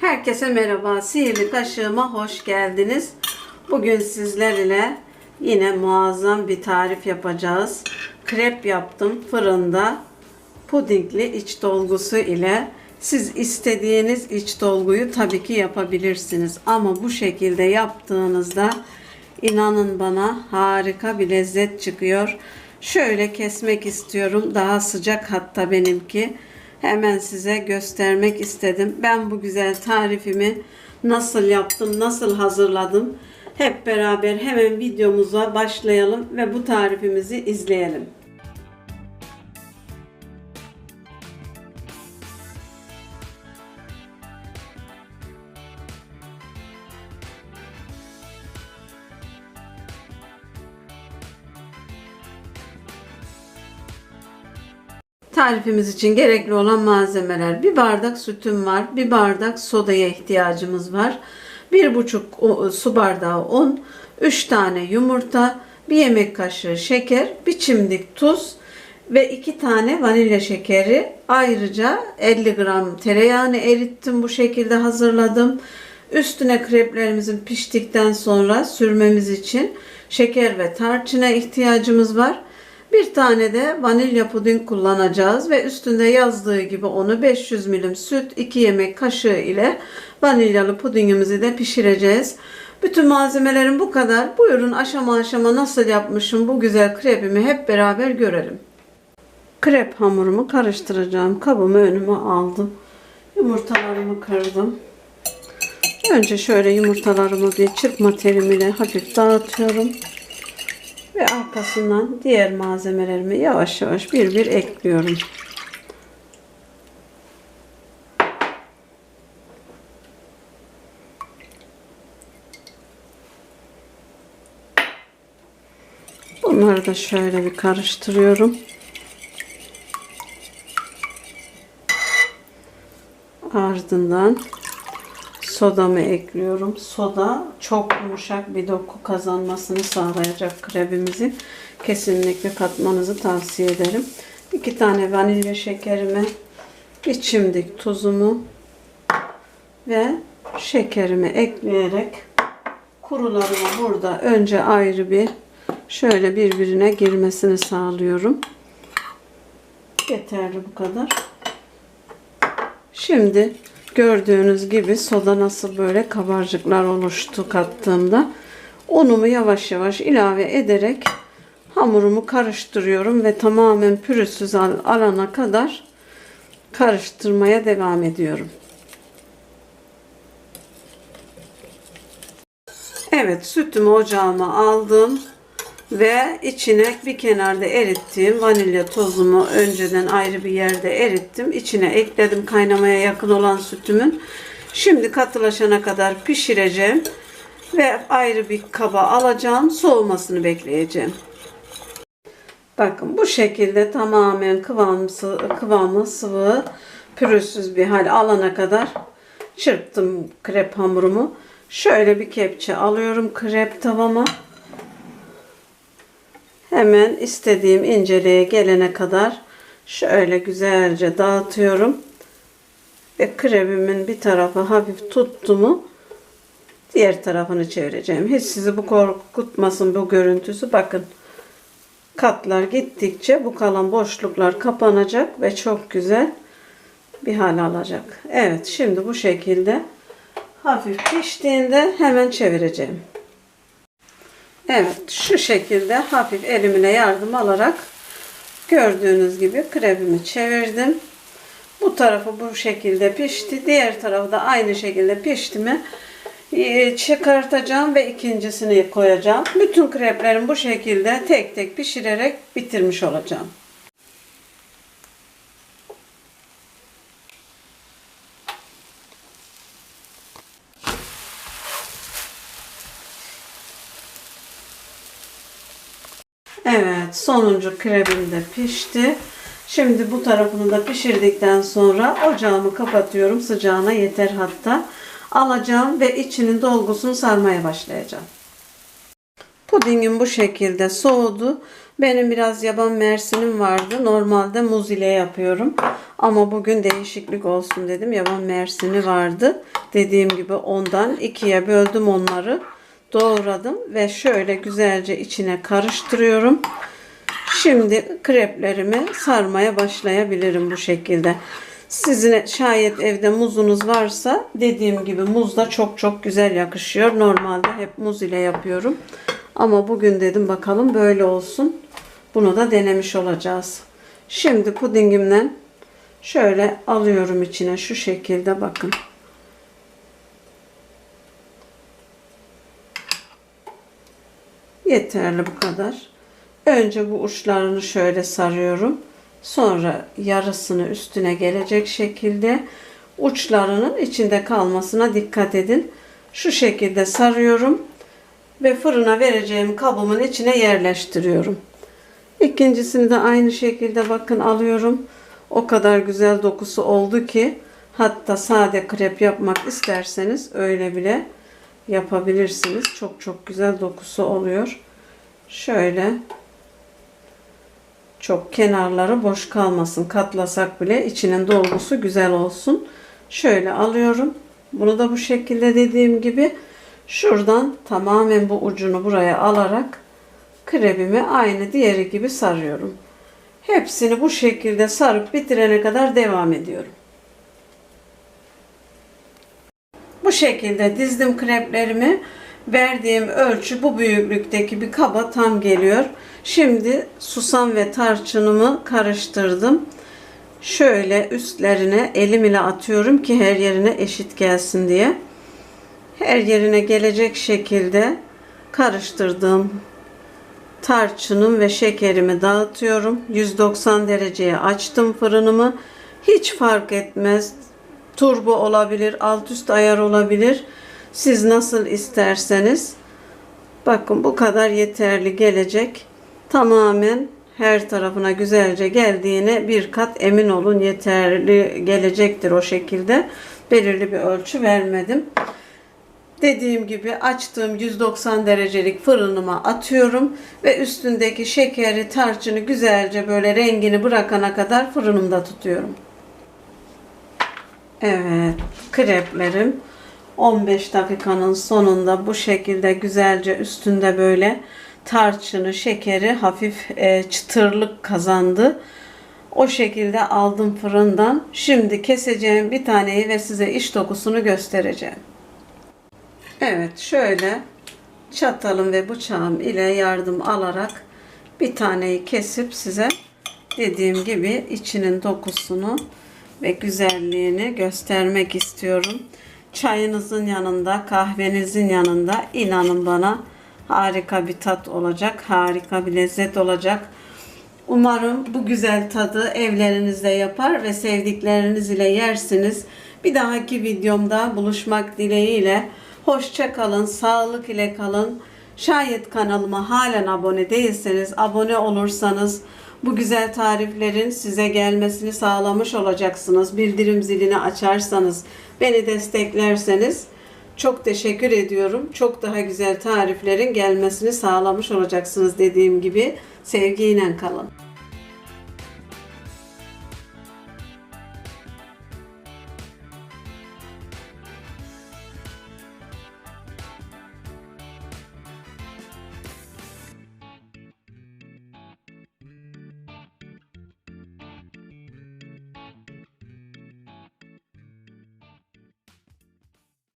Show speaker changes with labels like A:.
A: Herkese merhaba. Sihirli kaşığıma hoş geldiniz. Bugün sizler ile yine muazzam bir tarif yapacağız. Krep yaptım fırında. Pudingli iç dolgusu ile siz istediğiniz iç dolguyu tabii ki yapabilirsiniz. Ama bu şekilde yaptığınızda inanın bana harika bir lezzet çıkıyor. Şöyle kesmek istiyorum. Daha sıcak hatta benimki. Hemen size göstermek istedim. Ben bu güzel tarifimi nasıl yaptım, nasıl hazırladım? Hep beraber hemen videomuza başlayalım ve bu tarifimizi izleyelim. Tarifimiz için gerekli olan malzemeler bir bardak sütüm var, bir bardak sodaya ihtiyacımız var, bir buçuk su bardağı un, üç tane yumurta, bir yemek kaşığı şeker, bir çimdik tuz ve iki tane vanilya şekeri. Ayrıca 50 gram tereyağını erittim bu şekilde hazırladım. Üstüne kreplerimizin piştikten sonra sürmemiz için şeker ve tarçına ihtiyacımız var. Bir tane de vanilya puding kullanacağız ve üstünde yazdığı gibi onu 500 milim süt, 2 yemek kaşığı ile vanilyalı pudingimizi de pişireceğiz. Bütün malzemelerim bu kadar. Buyurun aşama aşama nasıl yapmışım bu güzel krepimi hep beraber görelim. Krep hamurumu karıştıracağım. Kabımı önüme aldım. Yumurtalarımı kırdım. Önce şöyle yumurtalarımı bir çırpma terimiyle hafif dağıtıyorum. Ve arkasından diğer malzemelerimi yavaş yavaş bir bir ekliyorum. Bunları da şöyle bir karıştırıyorum. Ardından sodamı ekliyorum. Soda çok yumuşak bir doku kazanmasını sağlayacak krebimizin. Kesinlikle katmanızı tavsiye ederim. İki tane vanilya şekerimi, bir çimdik tuzumu ve şekerimi ekleyerek kurularımı burada önce ayrı bir şöyle birbirine girmesini sağlıyorum. Yeterli bu kadar. Şimdi gördüğünüz gibi soda nasıl böyle kabarcıklar oluştu kattığımda unumu yavaş yavaş ilave ederek hamurumu karıştırıyorum ve tamamen pürüzsüz al- alana kadar karıştırmaya devam ediyorum. Evet sütümü ocağıma aldım ve içine bir kenarda erittiğim vanilya tozumu önceden ayrı bir yerde erittim. İçine ekledim kaynamaya yakın olan sütümün. Şimdi katılaşana kadar pişireceğim ve ayrı bir kaba alacağım. Soğumasını bekleyeceğim. Bakın bu şekilde tamamen kıvamı, kıvamı sıvı, pürüzsüz bir hal alana kadar çırptım krep hamurumu. Şöyle bir kepçe alıyorum krep tavama. Hemen istediğim inceliğe gelene kadar şöyle güzelce dağıtıyorum. Ve krebimin bir tarafı hafif tuttu mu diğer tarafını çevireceğim. Hiç sizi bu korkutmasın bu görüntüsü. Bakın katlar gittikçe bu kalan boşluklar kapanacak ve çok güzel bir hal alacak. Evet şimdi bu şekilde hafif piştiğinde hemen çevireceğim. Evet şu şekilde hafif elimle yardım alarak gördüğünüz gibi krebimi çevirdim. Bu tarafı bu şekilde pişti. Diğer tarafı da aynı şekilde pişti mi e, çıkartacağım ve ikincisini koyacağım. Bütün kreplerimi bu şekilde tek tek pişirerek bitirmiş olacağım. Evet, sonuncu krebim de pişti. Şimdi bu tarafını da pişirdikten sonra ocağımı kapatıyorum. Sıcağına yeter hatta. Alacağım ve içinin dolgusunu sarmaya başlayacağım. Pudingim bu şekilde soğudu Benim biraz yaban mersinim vardı. Normalde muz ile yapıyorum. Ama bugün değişiklik olsun dedim. Yaban mersini vardı. Dediğim gibi ondan ikiye böldüm onları. Doğradım ve şöyle güzelce içine karıştırıyorum. Şimdi kreplerimi sarmaya başlayabilirim bu şekilde. Sizin şayet evde muzunuz varsa dediğim gibi muz da çok çok güzel yakışıyor. Normalde hep muz ile yapıyorum. Ama bugün dedim bakalım böyle olsun. Bunu da denemiş olacağız. Şimdi pudingimden şöyle alıyorum içine şu şekilde bakın. Yeterli bu kadar. Önce bu uçlarını şöyle sarıyorum. Sonra yarısını üstüne gelecek şekilde uçlarının içinde kalmasına dikkat edin. Şu şekilde sarıyorum ve fırına vereceğim kabımın içine yerleştiriyorum. İkincisini de aynı şekilde bakın alıyorum. O kadar güzel dokusu oldu ki hatta sade krep yapmak isterseniz öyle bile yapabilirsiniz. Çok çok güzel dokusu oluyor. Şöyle çok kenarları boş kalmasın. Katlasak bile içinin dolgusu güzel olsun. Şöyle alıyorum. Bunu da bu şekilde dediğim gibi şuradan tamamen bu ucunu buraya alarak krebimi aynı diğeri gibi sarıyorum. Hepsini bu şekilde sarıp bitirene kadar devam ediyorum. Bu şekilde dizdim kreplerimi. Verdiğim ölçü bu büyüklükteki bir kaba tam geliyor. Şimdi susam ve tarçınımı karıştırdım. Şöyle üstlerine elim ile atıyorum ki her yerine eşit gelsin diye. Her yerine gelecek şekilde karıştırdığım tarçınım ve şekerimi dağıtıyorum. 190 dereceye açtım fırınımı. Hiç fark etmez. Turbo olabilir, alt üst ayar olabilir. Siz nasıl isterseniz. Bakın bu kadar yeterli gelecek. Tamamen her tarafına güzelce geldiğine bir kat emin olun yeterli gelecektir o şekilde. Belirli bir ölçü vermedim. Dediğim gibi açtığım 190 derecelik fırınıma atıyorum ve üstündeki şekeri, tarçını güzelce böyle rengini bırakana kadar fırınımda tutuyorum. Evet, kreplerim 15 dakikanın sonunda bu şekilde güzelce üstünde böyle tarçını, şekeri hafif e, çıtırlık kazandı. O şekilde aldım fırından. Şimdi keseceğim bir taneyi ve size iç dokusunu göstereceğim. Evet şöyle çatalım ve bıçağım ile yardım alarak bir taneyi kesip size dediğim gibi içinin dokusunu ve güzelliğini göstermek istiyorum. Çayınızın yanında, kahvenizin yanında inanın bana harika bir tat olacak, harika bir lezzet olacak. Umarım bu güzel tadı evlerinizde yapar ve sevdikleriniz ile yersiniz. Bir dahaki videomda buluşmak dileğiyle. Hoşça kalın, sağlık ile kalın. Şayet kanalıma halen abone değilseniz, abone olursanız bu güzel tariflerin size gelmesini sağlamış olacaksınız. Bildirim zilini açarsanız, beni desteklerseniz çok teşekkür ediyorum. Çok daha güzel tariflerin gelmesini sağlamış olacaksınız dediğim gibi. Sevgiyle kalın.